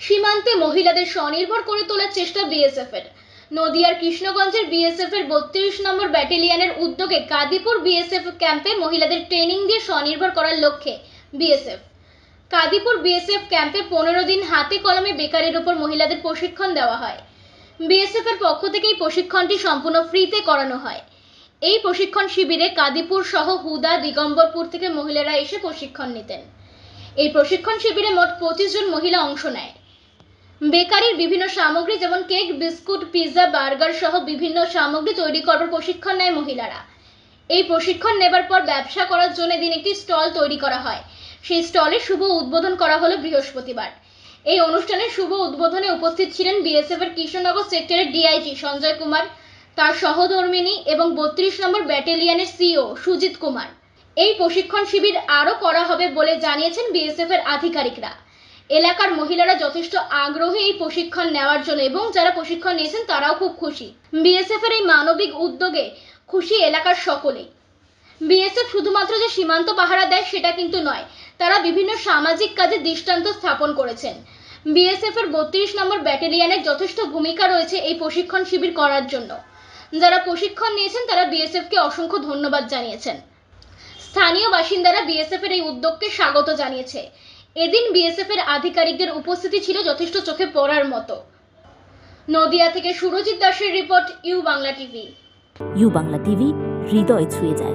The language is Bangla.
সীমান্তে মহিলাদের স্বনির্ভর করে তোলার চেষ্টা বিএসএফ এর নদিয়ার কৃষ্ণগঞ্জের বিএসএফ এর বত্রিশ নম্বর ব্যাটালিয়নের উদ্যোগে কাদিপুর বিএসএফ ক্যাম্পে মহিলাদের ট্রেনিং দিয়ে স্বনির্ভর করার লক্ষ্যে বিএসএফ। কাদিপুর বিএসএফ ক্যাম্পে পনেরো দিন হাতে কলমে বেকারের উপর মহিলাদের প্রশিক্ষণ দেওয়া হয়। বিএসএফ এর পক্ষ থেকে এই প্রশিক্ষণটি সম্পূর্ণ ফ্রিতে করানো হয়। এই প্রশিক্ষণ শিবিরে কাদিপুর সহ হুদা, দিগম্বরপুর থেকে মহিলারা এসে প্রশিক্ষণ নিতেন। এই প্রশিক্ষণ শিবিরে মোট পঁচিশ জন মহিলা অংশ নেয়। বেকারির বিভিন্ন সামগ্রী যেমন কেক, বিস্কুট পিৎজা বার্গার সহ বিভিন্ন সামগ্রী তৈরি করবার প্রশিক্ষণ নেয় মহিলারা। এই প্রশিক্ষণ নেবার পর ব্যবসা করার জন্য দিন একটি স্টল তৈরি করা হয়। সেই স্টলের শুভ উদ্বোধন করা হলো বৃহস্পতিবার। এই অনুষ্ঠানে শুভ উদ্বোধনে উপস্থিত ছিলেন বিএসএফ এর কৃষ্ণনগর সেক্টরের ডিআইজি সঞ্জয় কুমার, তার সহধর্মিনী এবং বত্রিশ নম্বর ব্যাটালিয়নের সিও সুজিত কুমার। এই প্রশিক্ষণ শিবির আরও করা হবে বলে জানিয়েছেন বিএসএফ এর আধিকারিকরা। এলাকার মহিলারা যথেষ্ট আগ্রহী এই প্রশিক্ষণ নেওয়ার জন্য এবং যারা প্রশিক্ষণ নিয়েছেন তারাও খুব খুশি। বিএসএফ এর এই মানবিক উদ্যোগে খুশি এলাকার সকলেই বিএসএফ শুধুমাত্র যে সীমান্ত পাহারা দেয় সেটা কিন্তু নয়, তারা বিভিন্ন সামাজিক কাজে দৃষ্টান্ত স্থাপন করেছেন। বিএসএফ এর বত্রিশ নম্বর ব্যাটালিয়নের যথেষ্ট ভূমিকা রয়েছে এই প্রশিক্ষণ শিবির করার জন্য। যারা প্রশিক্ষণ নিয়েছেন তারা বিএসএফ কে অসংখ্য ধন্যবাদ জানিয়েছেন। স্থানীয় বাসিন্দারা বিএসএফ এর এই উদ্যোগকে স্বাগত জানিয়েছে। এদিন বিএসএফ এর আধিকারিকদের উপস্থিতি ছিল যথেষ্ট চোখে পড়ার মতো। নদিয়া থেকে সুরজিৎ দাসের report, U Bangla TV. U Bangla TV, হৃদয় ছুঁয়ে যায়।